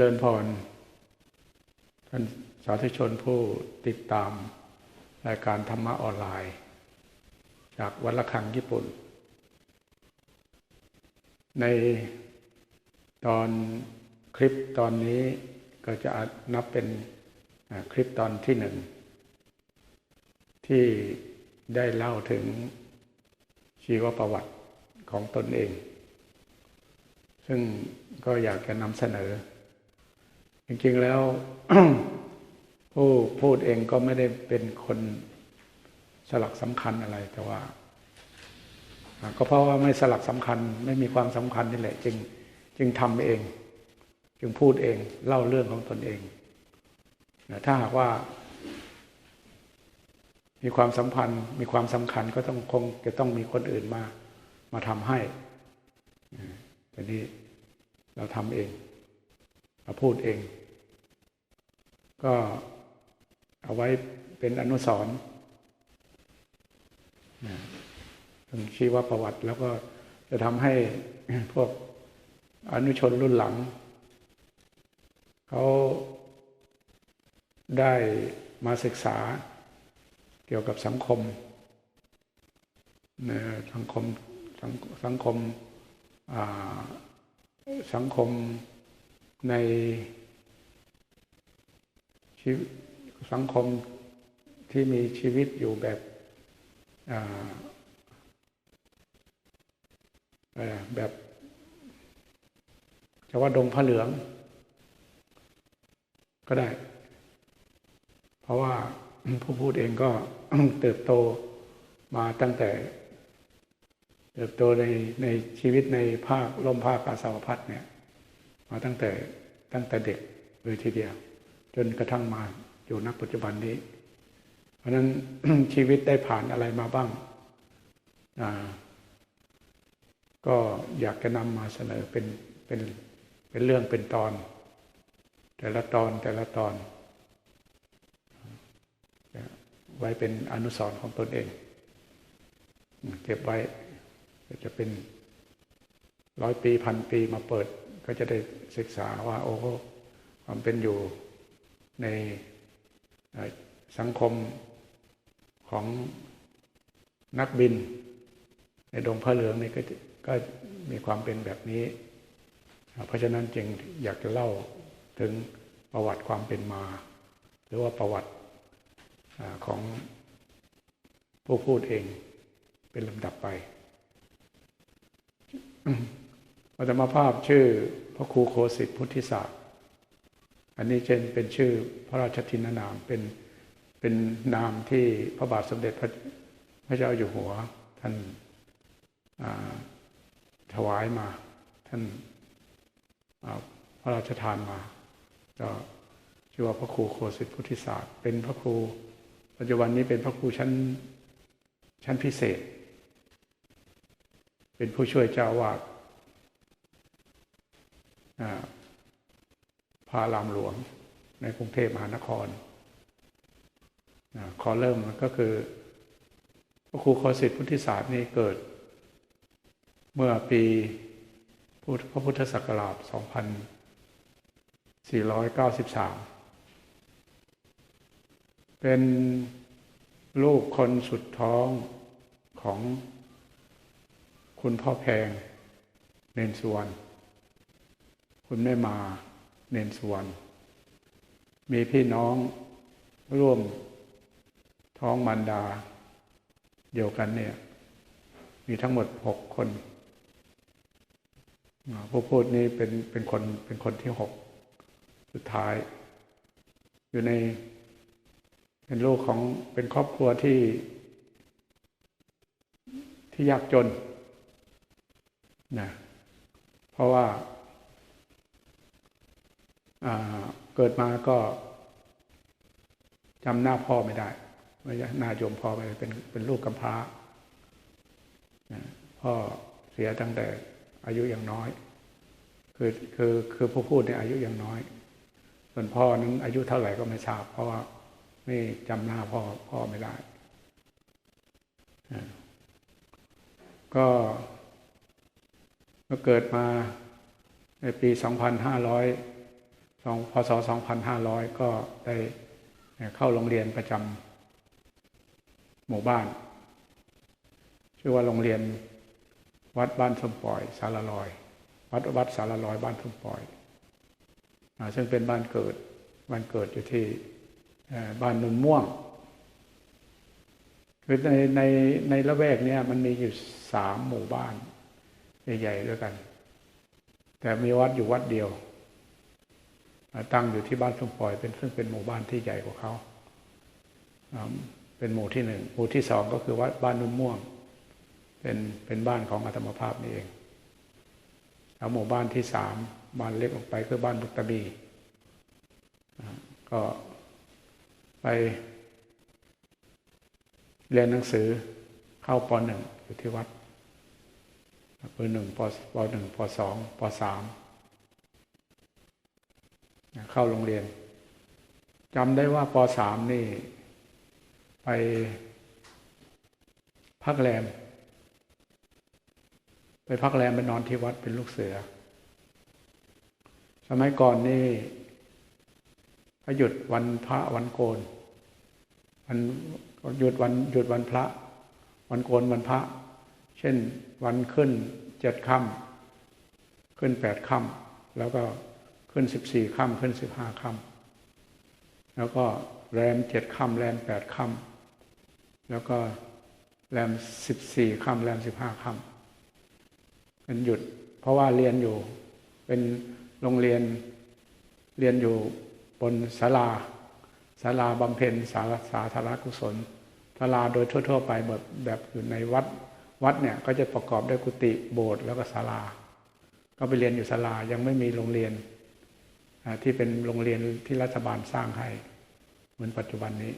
ริญพรท่านสาธุชนผู้ติดตามรายการธรรมะออนไลน์ จากวัดละคังญี่ปุ่น ในตอนคลิปตอนนี้ก็จะนับเป็นคลิปตอนที่หนึ่ง ที่ได้เล่าถึงชีวประวัติของตนเอง ซึ่งก็อยากจะนำเสนอ จริงๆแล้วผู้พูดเองก็ไม่ได้เป็นคนสลักสำคัญอะไรแต่ว่า ก็เพราะว่าไม่สลักสำคัญ ไม่มีความสำคัญนี่แหละ จึงจึงทำเอง จึงพูดเองเล่าเรื่องของตนเองถ้าหากว่า มีความสัมพันธ์ มีความสำคัญก็ต้องคงจะต้องมีคนอื่นมา มาทำให้แต่นี้เราทำเอง เราพูดเอง ก็เอาไว้เป็นอนุสรณ์นะถึงชีวประวัติแล้วก็จะทำให้พวกอนุชนรุ่นหลัง เขาได้มาศึกษาเกี่ยวกับสังคมนะสังคมสังสังคมสังคม ในชีวิตสังคมที่มีชีวิตอยู่แบบแบบจะว่าดงผ้าเหลือง ก็ได้ เพราะว่าผู้พูดเองก็เติบโตมาตั้งแต่ เติบโตในในชีวิตในภาคลมภาคอาสาวพัฒน์เนี่ย มาตั้งแต่ตั้งแต่เด็กเลยทีเดียว จนกระทั่งมาอยู่นักปัจจุบันนี้ เพราะนั้นชีวิตได้ผ่านอะไรมาบ้าง ก็อยากจะนำมาเสนอเป็นเป็นเป็นเรื่องเป็นตอน แต่ละตอนแต่ละตอน ไว้เป็นอนุสรณ์ของตนเอง เก็บไว้จะเป็นร้อยปีพันปีมาเปิด ก็จะได้ศึกษาว่า โอ้โหความเป็นอยู่ในสังคมของนักบิน ในดงพระเหลืองนี่ก็ก็มีความเป็นแบบนี้ เพราะฉะนั้นจึงอยากจะเล่าถึงประวัติความเป็นมา หรือว่าประวัติของผู้พูดเองเป็นลำดับไป อาตมาภาพชื่อพระครูโคสิทธิพุทธิศาสตร์อันนี้เจนเป็นชื่อพระราชทินนามเป็นเป็นนามที่พระบาทสมเด็จพระพระเจ้าอยู่หัว ท่านถวายมา ท่านพระราชทานมา ก็ชื่อว่าพระครูโคสิทธิพุทธิศาสตร์ เป็นพระครู ปัจจุบันนี้เป็นพระครูชั้นชั้นพิเศษ เป็นผู้ช่วยเจ้าวาด พระรามหลวงในกรุงเทพมหานครขอเริ่มก็คือพระครูโคสิทธิพุทธิศาสตร์นี้เกิด เมื่อปีพระพุทธศักราช 2493 เป็นลูกคนสุดท้องของคุณพ่อแพงเนนสวน คุณแม่มาเนนสวนมีพี่น้องร่วมท้องมันดา เดียวกันเนี่ย มีทั้งหมดหกคนผู้พูดนี้เป็นเป็นคนเป็นคนที่หกสุดท้าย อยู่ในเป็นลูกของเป็นครอบครัวที่ที่ยากจนนะเพราะว่า เกิดมาก็จำหน้าพ่อไม่ได้ไม่หน้าโยมพ่อไปเป็นเป็นลูกกำพร้าพ่อเสียตั้งแต่อายุยังน้อย คือคือคือผู้พูดเนี่ยอายุยังน้อย ส่วนพ่อนั้นอายุเท่าไหร่ก็ไม่ทราบเพราะว่าไม่จำหน้าพ่อพ่อไม่ได้ ก็เมื่อเกิดมาในปี 2500สอง พศ 2500 ก็ได้เข้าโรงเรียนประจำหมู่บ้าน ชื่อว่าโรงเรียนวัดบ้านสมปล่อย สารลอย วัดวัดสารลอยบ้านสมปล่อยอซึ่งเป็นบ้านเกิดบ้านเกิดอยู่ที่บ้านนุนม่วงคือในในในละแวกเนี้ยมันมีอยู่สามหมู่บ้าน ใหญ่ๆด้วยกัน แต่มีวัดอยู่วัดเดียว ตั้งอยู่ที่บ้านสมปล่อยเป็นซึ่งเป็นหมู่บ้านที่ใหญ่กว่าเขาเป็นหมู่ที่หนึ่งหมู่ที่สองก็คือวัดบ้านนุ่นม่วง เป็นเป็นบ้านของอาตมาภาพนี่เองแล้วหมู่บ้านที่สามบ้านเล็กออกไปคือบ้านบุตะบีก็ไปเรียนหนังสือเข้าปหนึ่งอยู่ที่วัดปหนึ่งปปหนึ่งปสองปสาม เข้าโรงเรียนจำได้ว่าปสามนี่ ไปพักแรม ไปพักแรมไปนอนที่วัดเป็นลูกเสือ สมัยก่อนนี่พหยุดวันพระวันโกนวันหยุดวันหยุดวันพระ วันโกนวันพระ เช่นวันขึ้นเจ็ดค่ำขึ้นแปดค่ำแล้วก็ ขึ้นสิบสี่ค่ำขึ้นสิบห้าค่ำแล้วก็แรมเจ็ดค่ำแรมแปดค่ำแล้วก็แรมสิบสี่ค่ำแรมสิบห้าค่ำเป็นหยุด เพราะว่าเรียนอยู่ เป็นโรงเรียนเรียนอยู่บนศาลาศาลาบำเพ็ญสาสาธารกุศลศาลาโดยทั่ว ๆ ไปแบบแบบอยู่ในวัดวัดเนี่ยก็จะประกอบด้วยกุฏิโบสถ์แล้วก็ศาลา ก็ไปเรียนอยู่ศาลายังไม่มีโรงเรียน ที่เป็นโรงเรียนที่รัฐบาลสร้างให้ เหมือนปัจจุบันนี้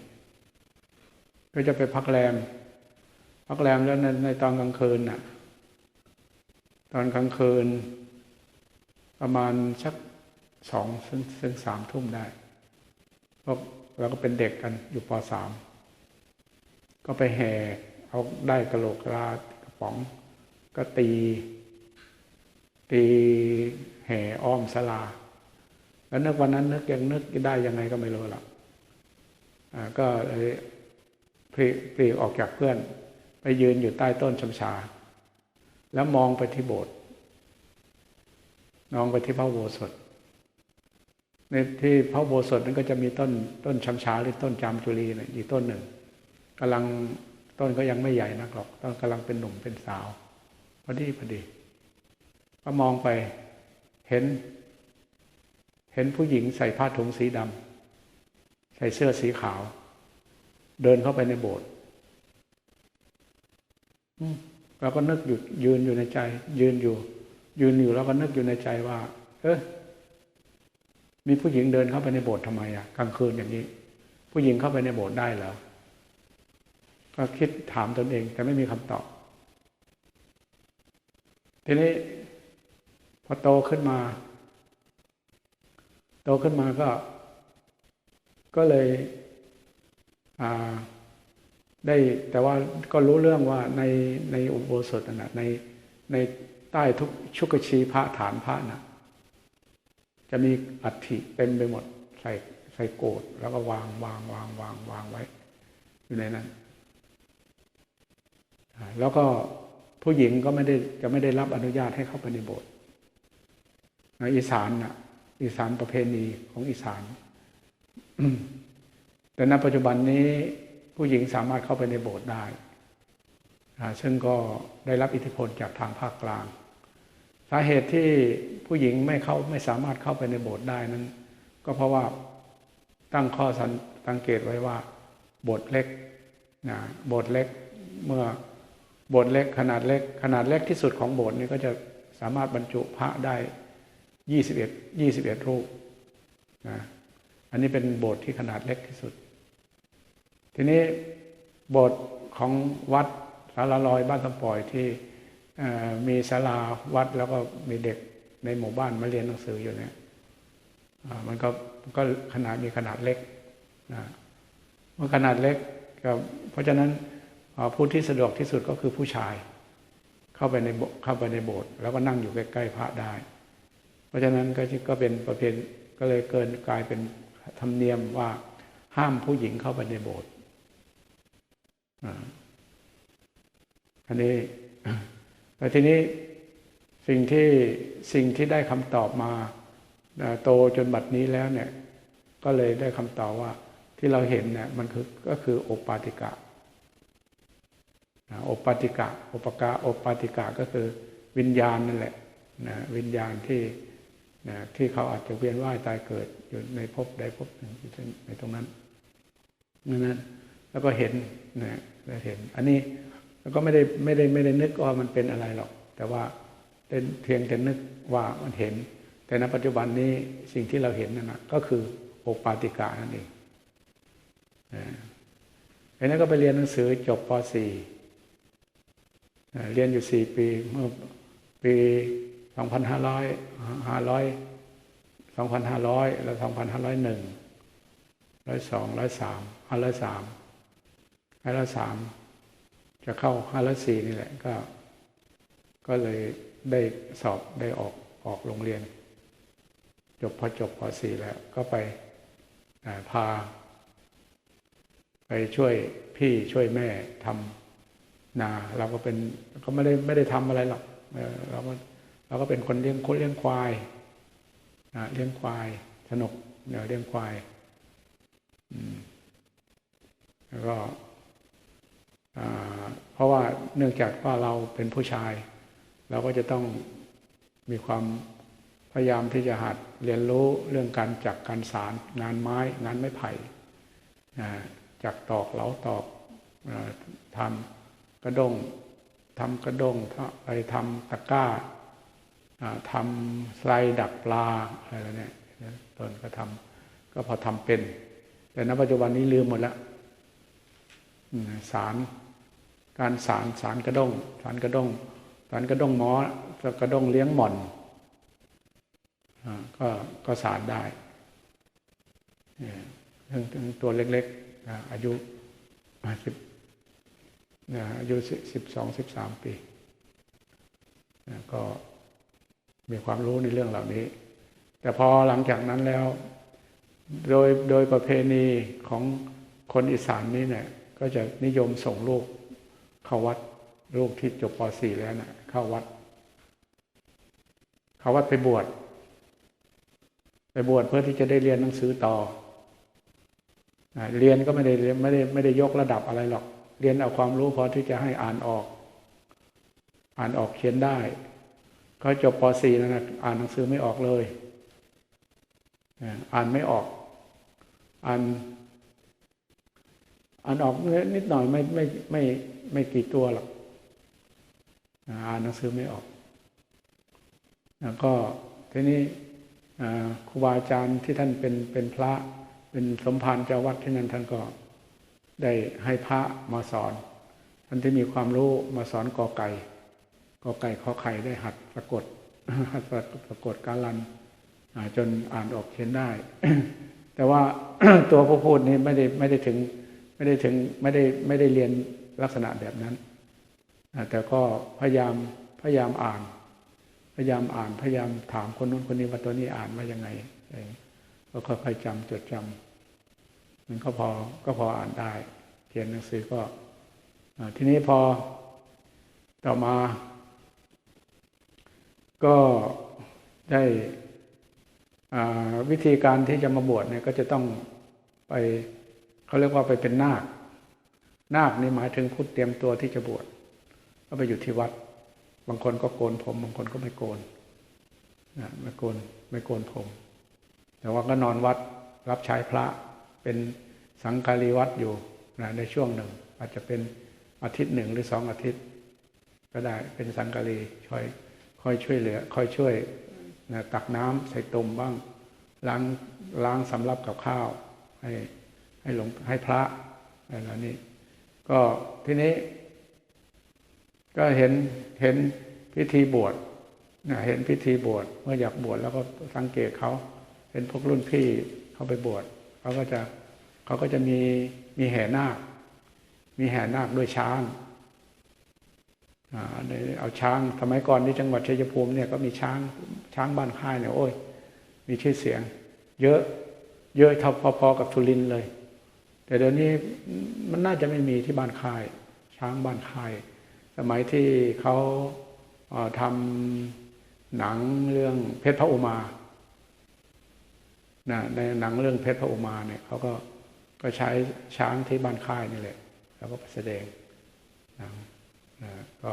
ก็จะไปพักแรม พักแรมแล้วในในตอนกลางคืนน่ะ ตอนกลางคืน ประมาณสักสองซึ่งซึ่งสามทุ่มได้พวกเราก็เป็นเด็กกันอยู่ปสามก็ไปแห่เอาได้กระโหลกกระลากระป๋อง ก็ตี ตีแห่อ้อมสลา แล้วนึกวันนั้นนึกยังนึกได้ยังไงก็ไม่รู้หรอกก็เลยปลีปลีกออกจากเพื่อน ไปยืนอยู่ใต้ต้นชมชา แล้วมองไปที่โบสถ์มองไปที่พระโบสถในที่พระโบสถนั้นก็จะมีต้นต้นชมชาหรือต้นจามจุลีเนี่ยอยู่ต้นหนึ่งกำลังต้นก็ยังไม่ใหญ่นักหรอกต้นกำลังเป็นหนุ่มเป็นสาวพอดีพอดี ก็มองไปเห็น เห็นผู้หญิงใส่ผ้าถุงสีดำใส่เสื้อสีขาว เดินเข้าไปในโบสถ์เราก็นึกอยู่ยืนอยู่ในใจ ยืนอยู่ ยืนอยู่แล้วก็นึกอยู่ในใจว่า เออมีผู้หญิงเดินเข้าไปในโบสถ์ทำไมอะกลางคืนอย่างนี้ ผู้หญิงเข้าไปในโบสถ์ได้เหรอก็คิดถามตนเอง แต่ไม่มีคำตอบ ทีนี้พอโตขึ้นมา ตขึ้นมาก็ ก็เลยได้แต่ว่าก็รู้เรื่องว่าในในอุโบสถนะในในใต้ทุกชุกชีพระฐานพระนะจะมีอัฐิเต็มไปหมดใส่ใส่โกดแล้วก็วางวางวางวางวางไว้ อยู่ในนั้น แล้วก็ผู้หญิงก็ไม่ได้จะไม่ได้รับอนุญาตให้เข้าไปในโบสถ์ในอีสานนะ อีสานประเพณีของอีสานแต่ณปัจจุบันนี้ผู้หญิงสามารถเข้าไปในโบสถ์ได้ซึ่งก็ได้รับอิทธิพลจากทางภาคกลาง สาเหตุที่ผู้หญิงไม่เข้าไม่สามารถเข้าไปในโบสถ์ได้นั้น ก็เพราะว่าตั้งข้อสังเกตไว้ว่า โบสถ์เล็กนะโบสถ์เล็กเมื่อโบสถ์เล็กขนาดเล็กขนาดเล็กที่สุดของโบสถ์นี้ก็จะสามารถบรรจุพระได้ ยี่สิบเอ็ดยี่สิบเอ็ดรูปนะอันนี้เป็นโบสถ์ที่ขนาดเล็กที่สุด ทีนี้โบสถ์ของวัดสาราลอยบ้านตำปล่อยที่มีศาลาวัดแล้วก็มีเด็กในหมู่บ้านมาเรียนหนังสืออยู่เนี่ยมันก็ก็ขนาดมีขนาดเล็กนะมันขนาดเล็กก็เพราะฉะนั้นผู้ที่สะดวกที่สุดก็คือผู้ชาย เข้าไปในเข้าไปในโบสถ์แล้วก็นั่งอยู่ใกล้ๆพระได้ เพราะฉะนั้นก็ก็เป็นประเพณีก็เลยเกินกลายเป็นธรรมเนียมว่าห้ามผู้หญิงเข้าไปในโบสถ์อันนี้แต่ทีนี้สิ่งที่สิ่งที่ได้คำตอบมาโตจนบัดนี้แล้วเนี่ย ก็เลยได้คำตอบว่า ที่เราเห็นเนี่ยมันคือก็คือโอปปาติกะโอปปาติกะโอปกาโอปาติกะก็คือวิญญาณนั่นแหละนะวิญญาณที่ นะที่เขาอาจจะเวียนว่ายตายเกิดอยู่ในภพใดภพหนึ่งอยู่ในตรงนั้นนั้น แล้วก็เห็นนะได้เห็น อันนี้แล้วก็ไม่ได้ไม่ได้ไม่ได้นึกว่ามันเป็นอะไรหรอก แต่ว่าเป็นเพียงแต่นึกว่ามันเห็น แต่ในปัจจุบันนี้สิ่งที่เราเห็นนั่นนะก็คือโอปาติกานั่นเองเพราะนั้นก็ไปเรียนหนังสือจบป .4 เรียนอยู่4ปีเมื่อปี สองพันห้าร้อยห้าร้อยสองพันห้าร้อยแล้วสองพันห้าร้อยหนึ่งร้อยสองร้อยสามห้าร้อยสามห้าร้อยสามจะเข้าห้าร้อยสี่นี่แหละก็ ก็เลยได้สอบได้ออกออกโรงเรียน จบพอจบพอสี่แล้ว ก็ไปพา ไปช่วยพี่ช่วยแม่ทำนาเราก็เป็นก็ไม่ได้ไม่ได้ทำอะไรหรอกเราก็ เราก็เป็นคนเลี้ยงคเลี้ยงควายเลี้ยงควาย สนุกเดี๋ยวเลี้ยงควายแล้วก็เพราะว่าเนื่องจากว่าเราเป็นผู้ชาย เราก็จะต้องมีความพยายามที่จะหัดเรียนรู้เรื่องการจักการสารงานไม้ งานไม้ไผ่จักตอกเหลาตอกทำกระด้งทำกระด้งไปทำตะกร้า ทำไสดักปลาอะไรเนี่ยตนก็ทำก็พอทำเป็น แต่ณปัจจุบันนี้ลืมหมดแล้วสารการสารสารกระด้งสารกระด้งสารกระด้งหมอกระด้งเลี้ยงหม่อนก็ก็สารได้ถึงตัวเล็กๆอายุสิบอายุสิบสองสิบสามปีก็ มีความรู้ในเรื่องเหล่านี้ แต่พอหลังจากนั้นแล้ว โดยโดยประเพณีของคนอีสานนี้เนี่ยก็จะนิยมส่งลูกเข้าวัดลูกที่จบป .4 แล้วนะ่ะ เข้าวัด เข้าวัดไปบวชไปบวชเพื่อที่จะได้เรียนหนังสือต่อเรียนก็ไม่ได้ไม่ได้ไม่ได้ยกระดับอะไรหรอก เรียนเอาความรู้พอที่จะให้อ่านออก อ่านออกเขียนได้ เขาจบป .4 นั่นนะอ่านหนังสือไม่ออกเลยอ่านไม่ออก อ่านอ่านออกนิดหน่อยไม่ไม่ไม่ไม่กี่ตัวหรอกอ่านหนังสือไม่ออกแล้วก็ทีนี้ครูบาอาจารย์ที่ท่านเป็นเป็นพระเป็นสมภารเจ้าวัดที่นั่นท่านก็ได้ให้พระมาสอน ท่านที่มีความรู้มาสอนกอไก่ กอไก่ขอไข่ได้หัดสะกดหัดสะกดกาลันจนอ่านออกเขียนได้ แต่ว่าตัวผู้พูดนี้ไม่ได้ไม่ได้ถึงไม่ได้ถึงไม่ได้ไม่ได้เรียนลักษณะแบบนั้น แต่ก็พยายามพยายามอ่าน พยายามอ่านพยายามถามคนนู้นคนนี้ว่าตัวนี้อ่านว่ายังไงก็ค่อยๆจำจดจำมันก็พอก็พออ่านได้ เขียนหนังสือก็ทีนี้พอต่อมา ก็ได้วิธีการที่จะมาบวชเนี่ยก็จะต้องไปเขาเรียกว่าไปเป็นนาค นาคนี่หมายถึงพุทธเตรียมตัวที่จะบวชก็ไปอยู่ที่วัด บางคนก็โกนผม บางคนก็ไม่โกนนะไม่โกนไม่โกนผม แต่ว่าก็นอนวัดรับใช้พระเป็นสังฆารีวัดอยู่นะในช่วงหนึ่ง อาจจะเป็นอาทิตย์หนึ่งหรือสองอาทิตย์ ก็ได้เป็นสังฆารีช่วย คอยช่วยเหลือคอยช่วยนะตักน้ำใส่ตุ่มบ้างล้างล้างสำรับกับข้าว ให้ให้หลวงให้พระอะไรนี้ก็ทีนี้ ก็เห็นเห็นพิธีบวชนะเห็นพิธีบวชเมื่ออยากบวชแล้วก็สังเกตเขาเป็นพวกรุ่นพี่เขาไปบวชเขาก็จะเขาก็จะมีมีแห่นาค มีแห่นาคด้วยช้าง เอาช้างสมัยก่อนที่จังหวัดชัยภูมิเนี่ยก็มีช้างช้างบ้านค่ายเนี่ยโอ้ย มีชื่อเสียง เยอะเยอะเท่าพอๆกับสุรินเลย แต่เดี๋ยวนี้มันน่าจะไม่มีที่บ้านค่าย ช้างบ้านค่าย สมัยที่เขาเอ่อทำหนังเรื่องเพชรพระอุมานะในหนังเรื่องเพชรพระอุมาเนี่ยเขาก็ก็ใช้ช้างที่บ้านค่ายนี่แหละแล้วก็แสดงหนัง ก็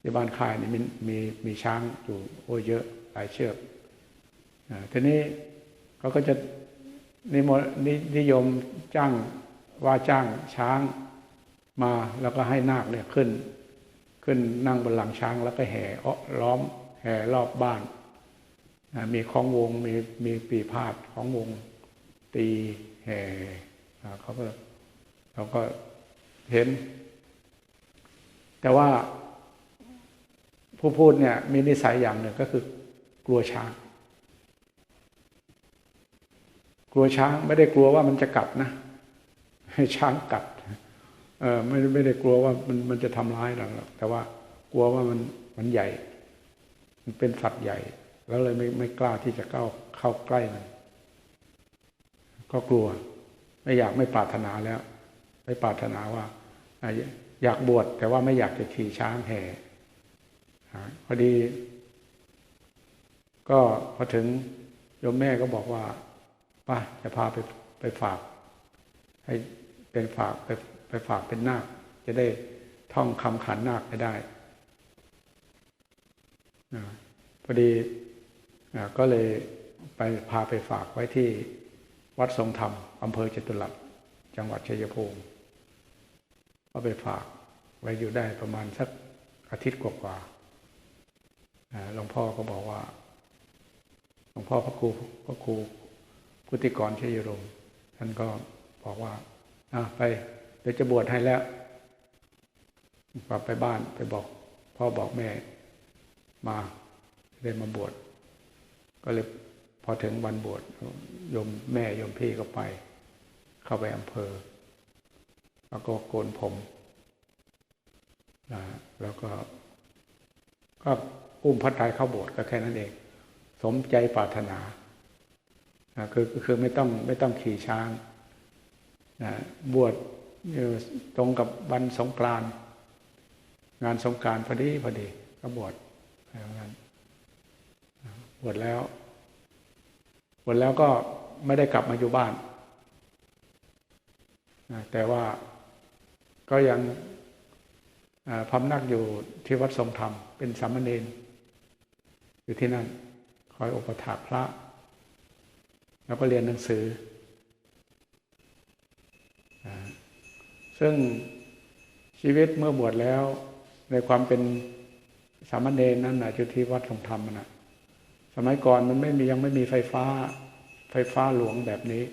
ที่บ้านค่ายนี่มีมีมีช้างอยู่โอ้เยอะหลายเชือกนะทีนี้เขาก็จะนิมนต์นินิยมจ้างว่าจ้างช้างมาแล้วก็ให้นาคเนี่ยขึ้น ขึ้นนั่งบนหลังช้างแล้วก็แห่อ้อล้อมแห่รอบบ้านนะมีของวงมีมีปีพาดของวง ตีแห่อ่าเขาก็เราก็เห็น แต่ว่าผู้พูดเนี่ยมีนิสัยอย่างหนึ่งก็คือกลัวช้าง กลัวช้างไม่ได้กลัวว่ามันจะกัดนะ ให้ช้างกัด เออไม่ไม่ได้กลัวว่ามันมันจะทำร้ายเราหรอกแต่ว่ากลัวว่ามันมันใหญ่ มันเป็นสัตว์ใหญ่ แล้วเลยไม่ไม่กล้าที่จะเข้าเข้าใกล้มันก็กลัว ไม่อยากไม่ปรารถนาแล้ว ไม่ปรารถนาว่า อยากบวชแต่ว่าไม่อยากจะขี่ช้างแห่พอดี ก็พอถึงโยมแม่ก็บอกว่าป้าจะพาไปไปฝาก ให้เป็นฝากไปไปฝากเป็นนาคจะได้ท่องคำขันนาคไปได้พอดีก็เลยไปพาไปฝากไว้ที่วัดทรงธรรมอำเภอจตุรัสจังหวัดชัยภูมิ ก็ไปฝากไว้อยู่ได้ประมาณสักอาทิตย์กว่าๆอ่าหลวงพ่อก็บอกว่า หลวงพ่อพระครูพระครูพุทธิกรเชยรมท่านก็บอกว่าอะไป เดี๋ยวจะบวชให้แล้วกลับไปบ้านไปบอก พ่อบอกแม่มาได้มาบวชก็เลยพอถึงวันบวชโยมแม่โยมพี่ก็ไป เข้าไปอำเภอ แล้วก็โกนผมนะแล้วก็ ก็อุ้มพระไตรเข้าโบสถ์ก็แค่นั้นเอง สมใจปรารถนานะคือคือไม่ต้องไม่ต้องขี่ช้างนะบวชตรงกับวันสงกรานงานสงกานต์พอดีพอดี ก็บวชอย่างนั้นบวชแล้วบวชแล้วก็ไม่ได้กลับมาอยู่บ้าน แต่ว่า ก็ยังพำนักอยู่ที่วัดทรงธรรม เป็นสามเณรอยู่ที่นั่น คอยอุปถากพระ แล้วก็เรียนหนังสือ ซึ่งชีวิตเมื่อบวชแล้ว ในความเป็นสามเณรนั้นนะอยู่ที่วัดทรงธรรมนะสมัยก่อนมันไม่มียังไม่มีไฟฟ้า ไฟฟ้าหลวงแบบนี้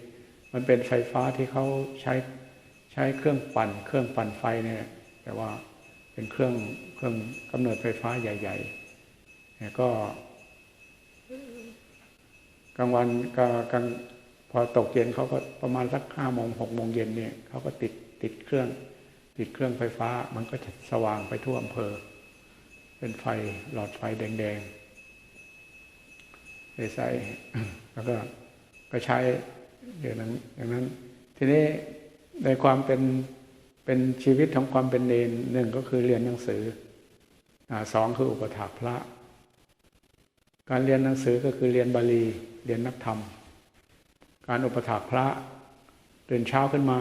มันเป็นไฟฟ้าที่เขาใช้ ช้เครื่องปั่น เครื่องปั่นไฟเนี่ยแต่ว่าเป็นเครื่องเครื่องกำเนิดไฟฟ้าใหญ่ๆเนี่ยก็กลางวันก็กลางพอตกเย็นเขาก็ประมาณสักห้าโมงหกโมงเย็นเนี่ยเขาก็ติดติดเครื่อง ติดเครื่องไฟฟ้า มันก็จะสว่างไปทั่วอำเภอ เป็นไฟหลอดไฟแดงๆใสๆแล้วก็ก็ใช้อย่างนั้นอย่างนั้น ทีนี้ ในความเป็นเป็นชีวิตของความเป็นเนนหนึ่งก็คือเรียนหนังสืออสองคืออุปถากพระ การเรียนหนังสือก็คือเรียนบาลี เรียนนักธรรม การอุปถากพระตื่นเช้าขึ้นมา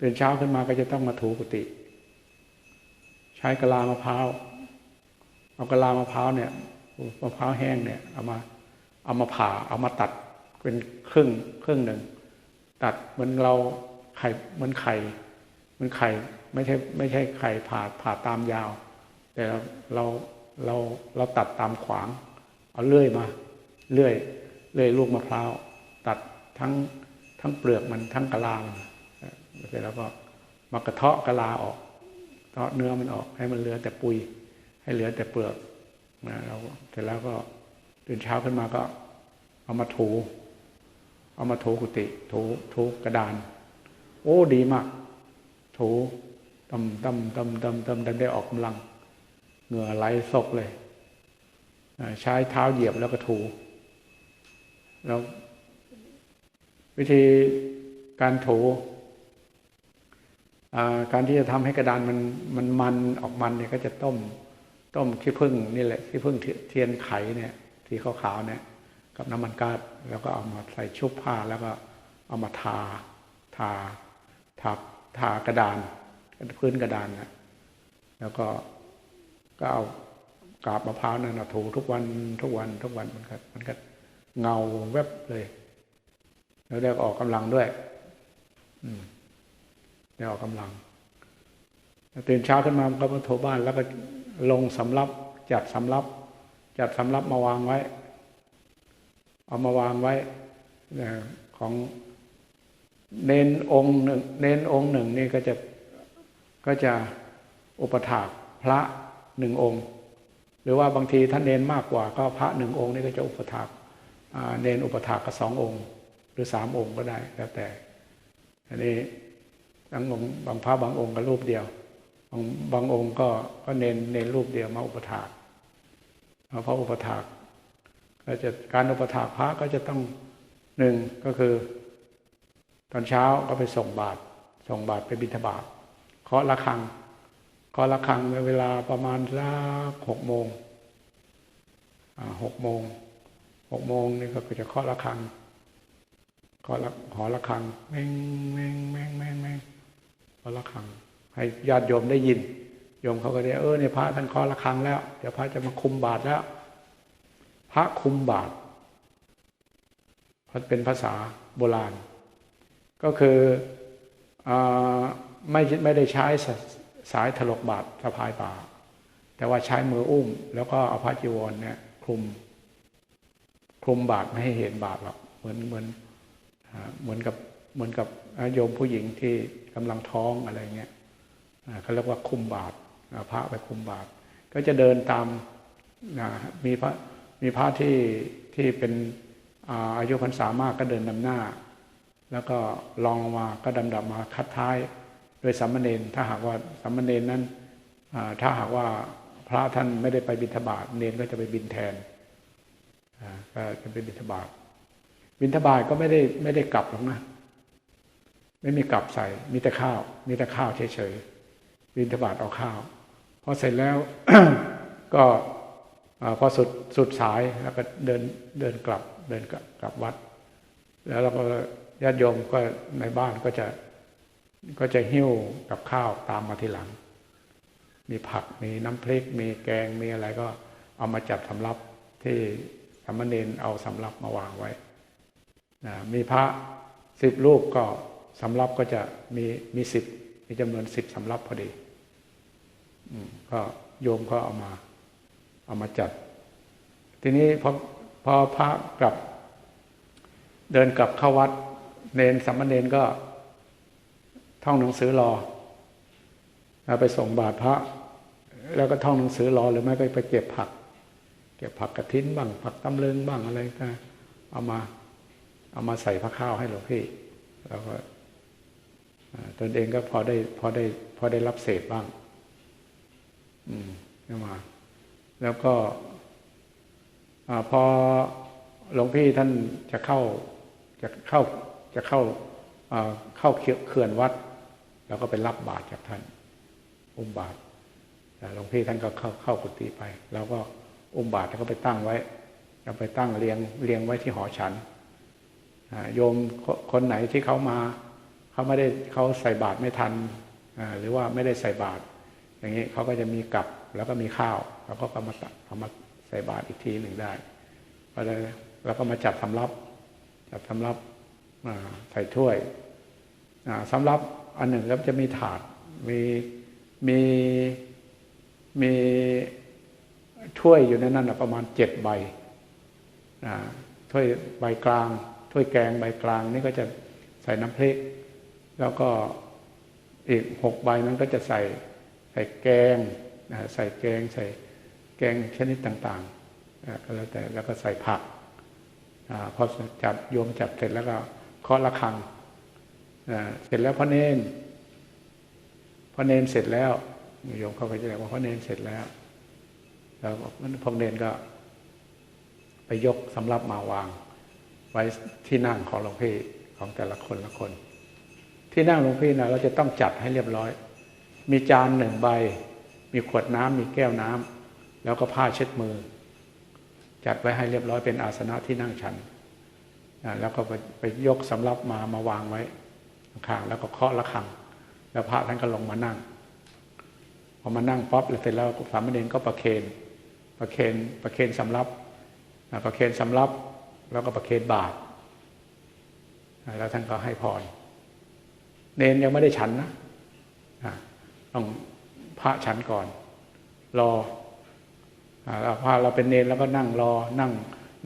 ตื่นเช้าขึ้นมาก็จะต้องมาถูกุฏิใช้กะลามะพร้าวเอากะลามะพร้าวเนี่ยมะพร้าวแห้งเนี่ยเอามาเอามาผ่าเอามาตัดเป็นครึ่งครึ่งหนึ่ง ตัดเหมือนเราไข่เหมือนไข่เหมันไข่ไม่ใช่ไม่ใช่ไข่ผ่าผ่าตามยาว แต่เราเราเราเราตัดตามขวาง เอาเลื่อยมาเลื่อยเลื่อยลูกมะพร้าวตัดทั้งทั้งเปลือกมันทั้งกะลามันเสร็จแล้วก็มากระเทาะกะลาออกเทาะเนื้อมันออก ให้มันเหลือแต่ปุย ให้เหลือแต่เปลือกนะเราเสร็จแล้วก็ตื่นเช้าขึ้นมาก็ เอามาถู เอามาถูกุฏิถูถูกระดาน โอ้ดีมากถูตำตำตำตำตำตำได้ออกกำลัง เหงื่อไหลซกเลย ใช้เท้าเหยียบแล้วก็ถู แล้ว วิธีการถูการที่จะทำให้กระดานมันมันมันออกมันเนี่ยก็จะต้ม ต้มขี้ผึ้งนี่แหละขี้ผึ้งเทียนไขเนี่ยที่ขาวๆเนี่ย กับน้ำมันกาดแล้วก็เอามาใส่ชุบผ้าแล้วก็เอามาทาทาทาทากระดานพื้นกระดานนะแล้วก็ก็เอากาบมะพร้าวนั่นนะถูทุกวันทุกวันทุกวันมันก็มันก็เงาแวบเลย แล้วได้ออกกำลังด้วย อืมได้ออกกำลังตื่นเช้าขึ้นมาก็มาโถบ้านแล้วก็ลงสำรับจัดสำรับ จัดสำรับมาวางไว้ เอามาวางไว้ของเน้นองค์หนึ่งเน้นองค์หนึ่งนี่ก็จะก็จะอุปถากพระหนึ่งองค์ หรือว่าบางทีท่านเน้นมากกว่า ก็พระหนึ่งองค์นี่ก็จะอุปถากเน้นอุปถากก็สององค์ หรือสามองค์ก็ได้แล้วแต่ อันนี้บางองค์บางพระบางองค์ก็รูปเดียว บางบางองค์ก็ก็เน้นเน้นรูปเดียวมาอุปถากเพราะอุปถาก ก็จะการอุปถากพระก็จะต้องหนึ่งก็คือ ตอนเช้าก็ไปส่งบาตรส่งบาตรไปบิณฑบาตเคาะระฆังเคาะระฆังในเวลาประมาณสักหกโมงหกโมงหกโมงนี่ก็จะเคาะระฆังเคาะหอระฆังแม่งแม่งแม่งแม่งแม่งเคาะระฆัง ให้ญาติโยมได้ยินโยมเขาก็ได้เออเนี่ยพระท่านเคาะระฆังแล้ว เดี๋ยวพระจะมาคุมบาตรแล้ว พระคุมบาตรเป็นภาษาโบราณ ก็คืออไม่ไม่ได้ใช้สายถลกบาตรสะพายป่า แต่ว่าใช้มืออุ้ม แล้วก็เอาพระจีวรเนี่ยคลุมคลุมบาตรไม่ให้เห็นบาตรหรอกเหมือนเหมือนเหมือนกับเหมือนกับโยมผู้หญิงที่กำลังท้องอะไรเงี้ยเขาเรียกว่าคุมบาตรพระไปคุมบาตรก็จะเดินตามมีพระ มีพระที่ที่เป็นอายุพรรษามากก็เดินนำหน้า แล้วก็ลองมาก็ดำดับมาคัดท้ายโดยสัมมเนนถ้าหากว่าสัมมเนนนั้นถ้าหากว่าพระท่านไม่ได้ไปบิณฑบาตเนนก็จะไปบินแทนก็จะไปบิณฑบาตบิณฑบาตก็ไม่ได้ไม่ได้กลับหรอกนะไม่มีกลับใส่มีแต่ข้าว มีแต่ข้าวเฉยๆบิณฑบาตเอาข้าวพอเสร็จแล้วก็ พอสุดสุดสายแล้วก็เดินเดินกลับเดินกลับวัด แล้วเราก็ญาติโยมก็ในบ้านก็จะก็จะหิ้วกับข้าวตามมาทีหลัง มีผักมีน้ำพริก มีแกงมีอะไรก็เอามาจัดสำรับที่สามเณรเอาสำรับมาวางไว้นะมีพระสิบรูปก็สำรับก็จะมีมีสิบมีจำนวนสิบสำรับพอดีก็โยมก็เอามา เอามาจัด ทีนี้พอพอพระกลับ เดินกลับเข้าวัด เนนสัมมาเนนก็ท่องหนังสือรอไปส่งบาตรพระ แล้วก็ท่องหนังสือรอหรือไม่ก็ไปเก็บผัก เก็บผักกระถินบ้างผักตำลึงบ้างอะไรก็เอามา เอามาใส่พระข้าวให้หลวงพี่ แล้วก็ตนเองก็พอได้พอได้พอได้รับเศษบ้าง อืมมา แล้วก็อพอหลวงพี่ท่านจะเข้าจะเข้าจะเข้าเข้าเขื่อนวัด แล้วก็ไปรับบาตรจากท่านอุ้มบาตรหลวงพี่ท่านก็เข้าเข้ากุฏิไปแล้วก็อุ้มบาตรแล้วก็ไปตั้งไว้แล้วไปตั้งเรียงเรียงไว้ที่หอฉันโยมคนไหนที่เขามาเขาไม่ได้เขาใส่บาตรไม่ทันหรือว่าไม่ได้ใส่บาตรอย่างนี้เขาก็จะมีกับแล้วก็มีข้าว แล้วก็มาตักเอามาใส่บาตรอีกทีหนึ่งได้ก็เลยแล้วก็มาจัดสำรับ จัดสำรับใส่ถ้วยสำรับอันหนึ่งแล้วจะมีถาดมีมีมีถ้วยอยู่ในนั้นประมาณเจ็ดใบถ้วยใบกลาง ถ้วยแกงใบกลางนี่ก็จะใส่น้ำพริก แล้วก็อีกหกใบนั้นก็จะใส่ใส่แกงใส่แกงใส่ กงชนิดต่างๆก็แล้วแต่แล้วก็ใส่ผักอพอจัดโยมจัดเสร็จแล้วก็เคาะระฆังเสร็จแล้วพระเนนพระเนนเสร็จแล้วโยมเขาไปจะบอกว่าพระเนนเสร็จแล้ว แล้วพระเนนก็ ไปยกสำรับมาวาง ไว้ที่นั่งของหลวงพี่ของแต่ละคนละคน ที่นั่งหลวงพี่นะเราจะต้องจัดให้เรียบร้อย มีจานหนึ่งใบ มีขวดน้ำมีแก้วน้ำ แล้วก็ผ้าเช็ดมือ จัดไว้ให้เรียบร้อยเป็นอาสนะที่นั่งฉันนะแล้วก็ไปไปยกสำรับมามาวางไว้ข้างแล้วก็เคาะระฆัง แล้วพระท่านก็ลงมานั่งพอมานั่งป๊อปแล้วเสร็จแล้วสามเณรก็ประเคนประเคนประเคนสำรับประเคนสำรับแล้วก็ประเคนบาตรแล้วท่านก็ให้พรเนนยังไม่ได้ฉันนะต้องพระฉันก่อน รอ อ่าพระเราเป็นเนนแล้วก็นั่งรอนั่ง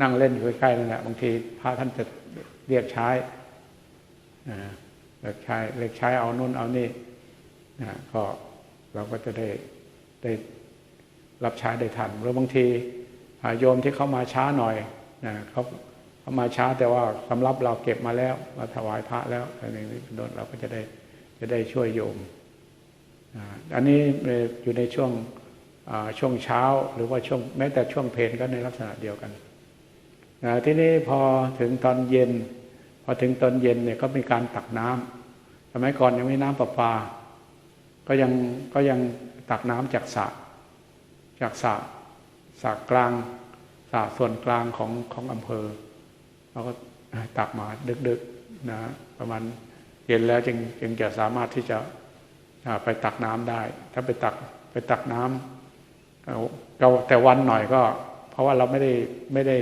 นั่งเล่นอยู่ใกล้ๆนั่นแหละบางทีพระท่านจะเรียกใช้เรียกใช้เรียกใช้เอานู่นเอานี่นะก็เราก็จะได้ได้รับใช้ได้ทันหรือบางทีโยมที่เขามาช้าหน่อยนะเขาเขามาช้าแต่ว่าสำรับเราเก็บมาแล้วมาถวายพระแล้วอะไรอย่างนี้เป็นต้นเราก็จะได้จะได้ช่วยโยมอันนี้อยู่ในช่วง ช่วงเช้าหรือว่าช่วงแม้แต่ช่วงเพลนก็ในลักษณะเดียวกันที่นี้พอถึงตอนเย็น พอถึงตอนเย็นเนี่ยก็มีการตักน้ำสมัยก่อนยังไม่น้ำประปา ก็ยังก็ยังตักน้ำจากสระจากสระสระกลางสระส่วนกลางของของอำเภอเราก็ตักมาดึกๆนะประมาณเย็นแล้วจึงจึงจะสามารถที่จะไปตักน้ำได้ ถ้าไปตักไปตักน้ำเอา เราแต่วันหน่อยก็ เพราะว่าเราไม่ได้ไม่ได้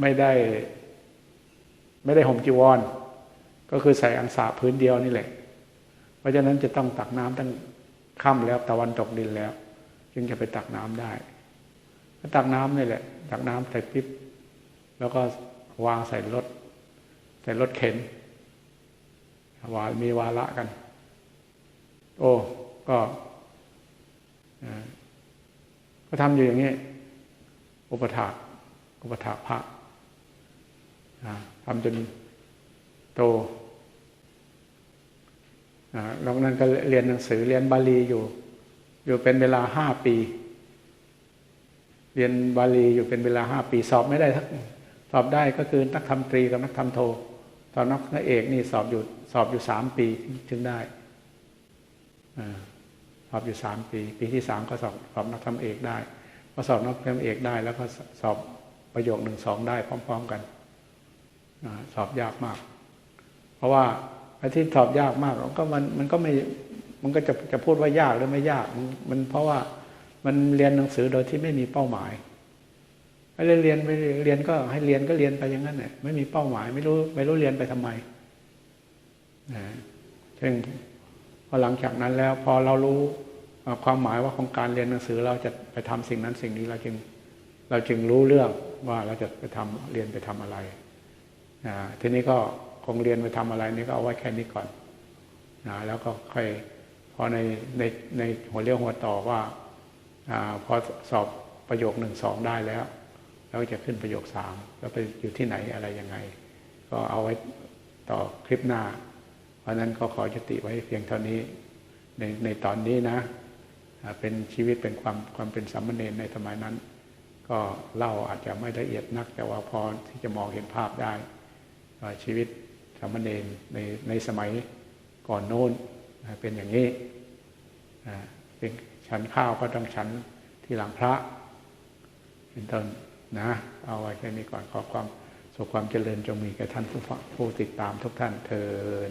ไม่ได้ ไม่ได้ห่มจีวร ก็คือใส่อังสาพื้นเดียวนี่แหละ เพราะฉะนั้นจะต้องตักน้ำตั้งค่ำแล้วตะวันตกดินแล้ว จึงจะไปตักน้ำได้ตักน้ำนี่แหละ ตักน้ำใส่ปิ๊บแล้วก็วางใส่รถใส่รถเข็นวามีวาระกัน โอ้ ก็ ก็ทำอยู่อย่างนี้ อุปถากอุปถากพระอ่าทำจนโตอ่านอกนั้นก็เรียนหนังสือเรียนบาลีอยู่ อยู่เป็นเวลาห้าปี เรียนบาลีอยู่เป็นเวลาห้าปี สอบไม่ได้ทักสอบได้ก็คือนักธรรมตรีกับนักธรรมโทตอนนักนักเอกนี่สอบอยู่สอบอยู่สามปีถึงได้อา อบอยู่สามปี ปีที่สามก็สอบสอบนักธรรมเอกได้พอสอบนักธรรมเอกได้ แล้วก็สอบประโยคหนึ่งสองได้พร้อม ๆกันสอบยากมาก เพราะว่าไอ้ที่สอบยากมากก็มันมันก็ไม่มันก็จะจะพูดว่ายากหรือไม่ยากมันเพราะว่ามันเรียนหนังสือโดยที่ไม่มีเป้าหมายไม่ได้เรียนไม่เรียนก็ให้เรียนก็เรียนไปอย่างนั้นแหละไม่มีเป้าหมาย ไม่รู้ไม่รู้เรียนไปทำไมนะซึ่ง อหลังจากนั้นแล้วพอเรารู้ความหมายว่าของการเรียนหนังสือเราจะไปทำสิ่งนั้นสิ่งนี้เราจึง เราจึงรู้เรื่องว่าเราจะไปทำเรียนไปทำอะไรนะทีนี้ก็คงเรียนไปทำอะไรนี่ก็เอาไว้แค่นี้ก่อนนะแล้วก็ค่อยพอในในในหัวเรียวหัวต่อว่าอพอสอบประโยคหนึ่งสองได้แล้วแล้วจะขึ้นประโยคสามแล้วไปอยู่ที่ไหนอะไรยังไง ก็เอาไว้ต่อคลิปหน้า เพราะนั้นก็ขอยุติไว้เพียงเท่านี้ในในตอนนี้นะเป็นชีวิตเป็นความความเป็นสามเณรในสมัยนั้น ก็เล่าอาจจะไม่ละเอียดนัก แต่ว่าพอที่จะมองเห็นภาพได้ ชีวิตสามเณรในในสมัยก่อนโน้นเป็นอย่างนี้อ่าเป็นฉันข้าวก็ต้องฉันที่หลังพระ เป็นต้นนะ เอาไว้แค่นี้ก่อนขอความสุขความเจริญจงมีแก่ท่านผู้ผู้ติดตามทุกท่านเทิน